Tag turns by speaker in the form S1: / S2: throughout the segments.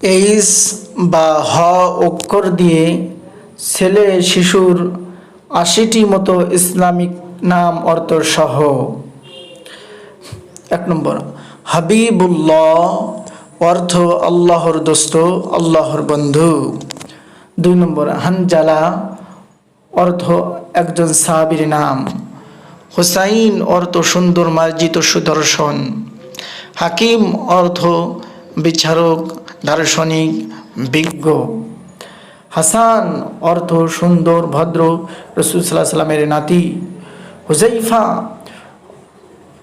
S1: এইস বা হ অক্ষর দিয়ে ছেলে শিশুর আশিটি মতো ইসলামিক নাম অর্থ সহ এক নম্বর, হাবিবুল্লাহ, অর্থ আল্লাহর দোস্ত, আল্লাহর বন্ধু। দুই নম্বর, হানজালা, অর্থ একজন সাহাবির নাম। হুসাইন, অর্থ সুন্দর মার্জিত সুদর্শন। হাকিম, অর্থ বিচারক দার্শনিক, বিজ্ঞ। হাসান অর্থ সুন্দর, ভদ্র রসুল সাল্লাহ সাল্লামের নাতি। হুজাইফা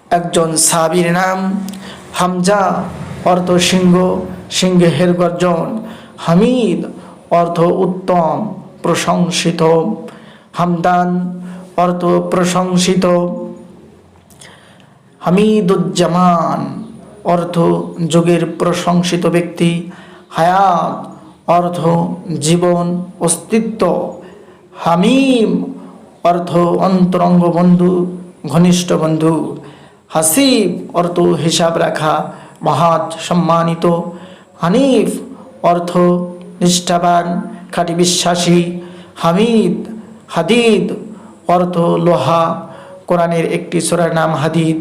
S1: একজন সাবির নাম। হামজা অর্থ সিংহ সিংহের গর্জন। হামিদ অর্থ উত্তম, প্রশংসিত। হামদান অর্থ প্রশংসিত। হামিদুজ্জামান অর্থ যুগের প্রশংসিত ব্যক্তি, হায়াত অর্থ জীবন, অস্তিত্ব, হামিম অর্থ অন্তরঙ্গ বন্ধু, ঘনিষ্ঠ বন্ধু, হাসিব অর্থ হিসাব রাখা মহাজ সম্মানিত, হানিফ অর্থ নিষ্ঠাবান, খাঁটি বিশ্বাসী, হামিদ, হাদিদ অর্থ লোহা, কোরআনের একটি সোরার নাম হাদিদ,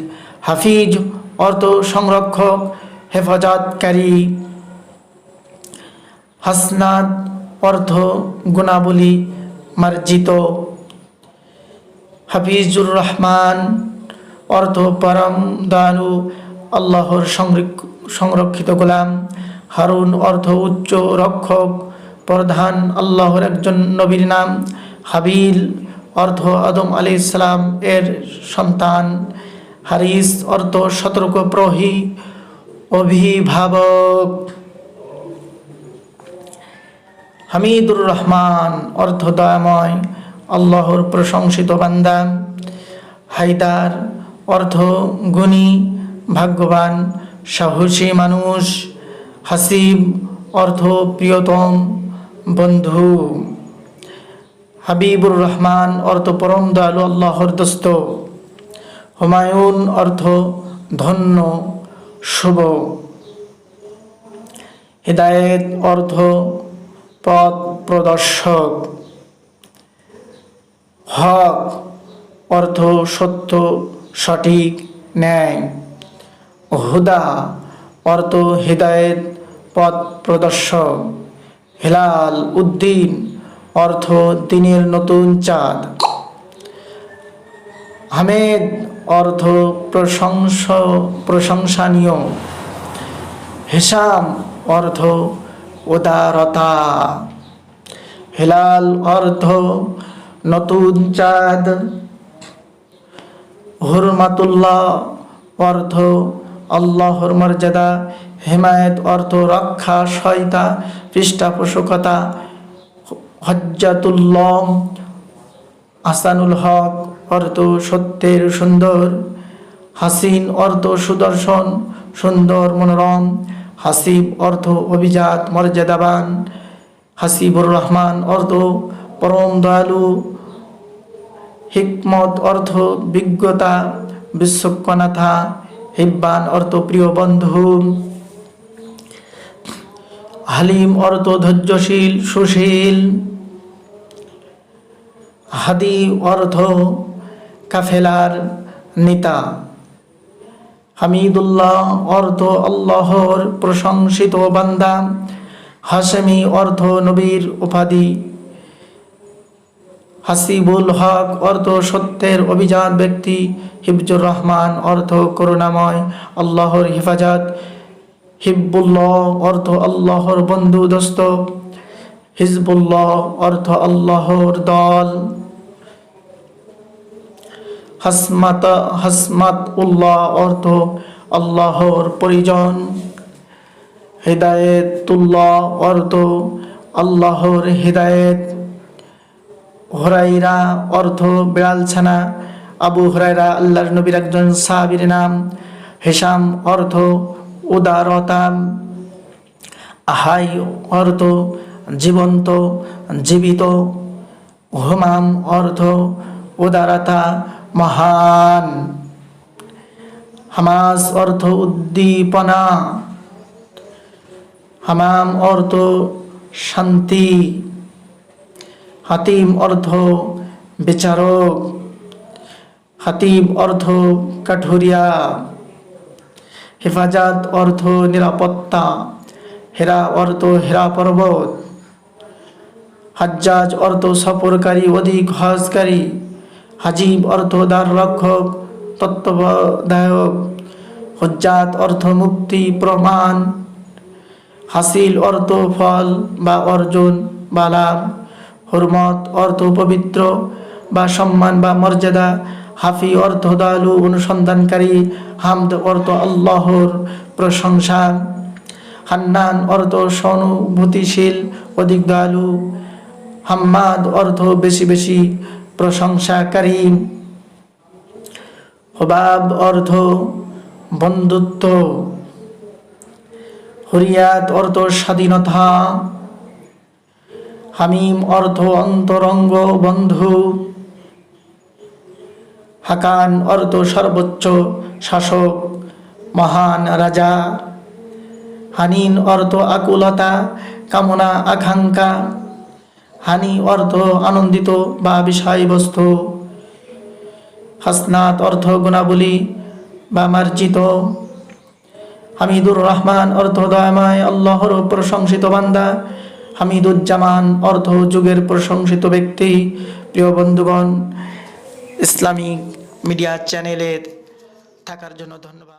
S1: হাফিজ অর্থ সংরক্ষক হেফাজতকারী হাসনাদ অর্থ গুণাবলী মার্জিত, হাফিজুর রহমান অর্থ পরম দয়ালু, আল্লাহর সংরক্ষ- সংরক্ষিত গোলাম, হারুন অর্থ উচ্চ রক্ষক, প্রধান আল্লাহর একজন নবীর নাম, হাবিল অর্থ আদম আলি ইসলাম এর সন্তান হারিস অর্থ সতর্ক প্রহী অভিভাবক। হামিদুর রহমান অর্থ দয়াময় আল্লাহর প্রশংসিত বান্দা। হায়দার অর্থ গুণী ভাগ্যবান, সাহসী মানুষ। হাসিব অর্থ প্রিয়তম বন্ধু। হাবিবুর রহমান অর্থ পরম দয়ালু, আল্লাহর দোস্ত। হুমায়ুন অর্থ ধন্য শুভ। হৃদায়ত অর্থ পথ প্রদর্শক। হক অর্থ সত্য সঠিক ন্যায়। হুদা অর্থ হৃদায়ত পথ প্রদর্শক। হেলাল উদ্দিন অর্থ দিনের নতুন চাঁদ। হামেদ অর্থ প্রশংস, প্রশংসনীয়। হেসাম অর্থ উদারতা। হেলাল অর্থ নতুন চাঁদ হুরমাতুল্লাহ অর্থ আল্লাহর মর্যাদা। হেমায়ত অর্থ রক্ষা সয়তা পৃষ্ঠপোষকতা হজ্জাতুল্লম আসানুল হক অর্থ সত্যের সুন্দর, হাসিন অর্থ সুদর্শন, সুন্দর মনোরম, হাসিব অর্থ অভিজাত মর্যাদাবান, হাসিবুর রহমান অর্থ পরম দয়ালু, হিকমত অর্থ বিজ্ঞতা, বিশ্বকনাথা, হিব্বান অর্থ প্রিয় বন্ধু, হালিম অর্থ ধৈর্যশীল, সুশীল, হাদি অর্থ কাফেলার নেতা। হামিদুল্লাহ অর্থ আল্লাহর প্রশংসিত বান্দা হাসেমি অর্থ নবীর উপাধি। হাসিবুল হক অর্থ সত্যের অভিজাত ব্যক্তি হিবজুর রহমান অর্থ করুণাময় আল্লাহর হেফাজত, হিব্বুল্লাহ অর্থ আল্লাহর বন্ধু দোস্ত হিজবুল্লাহ অর্থ আল্লাহর দল। হাসমাত হাসমাত উল্লাহ অর্থ আল্লাহর পরিজন। হেদায়েতুল্লাহ অর্থ আল্লাহর হেদায়েত। হরাইরা অর্থ বিড়ালছানা আবু হরাইরা আল্লাহর নবীর একজন সাহাবীর নাম। হেসাম অর্থ উদারতা আহাই অর্থ জীবন্ত, জীবিত। হুমাম অর্থ উদারতা। মহান। হামাস অর্থ উদ্দীপনা। হামাম অর্থ শান্তি। হাতিম অর্থ বিচারক। হাতিম অর্থ কাঠুরিয়া। হেফাজত অর্থ নিরাপত্তা। হেরা অর্থ হেরা পর্বত। হাজ্জাজ অর্থ সফরকারী, অধিক হজকারী। হাজিব অর্থ দ্বার রক্ষক, তত্ত্বাবধায়ক, হজ্জাত অর্থ মুক্তি প্রমাণ, হাসিল অর্থ ফল বা অর্জন বা লাভ, হরমত অর্থ পবিত্র বা সম্মান বা মর্যাদা, হাফি অর্থ দালু অনুসন্ধানকারী, হামদ অর্থ আল্লাহর প্রশংসা, হান্নান অর্থ সহানুভূতিশীল, অধিক দয়ালু, হাম্মাদ অর্থ বেশি বেশি প্রশংসাকারী হবাব অর্থ বন্ধুত্ব। হরিয়াত অর্থ স্বাধীনতা। হামিম অর্থ অন্তরঙ্গ বন্ধু। হাকান অর্থ সর্বোচ্চ শাসক, মহান রাজা। হানিন অর্থ আকুলতা, কামনা, আকাঙ্ক্ষা। হানি অর্থ আনন্দিত বা বিষয়বস্তু। হাসনাত অর্থ গুণাবলী বা মার্জিত। হামিদুর রহমান অর্থ দয়াময়, আল্লাহর প্রশংসিত বান্দা। হামিদুজ্জামান অর্থ যুগের প্রশংসিত ব্যক্তি। প্রিয় বন্ধুগণ, ইসলামিক মিডিয়া চ্যানেলের থাকার জন্য ধন্যবাদ।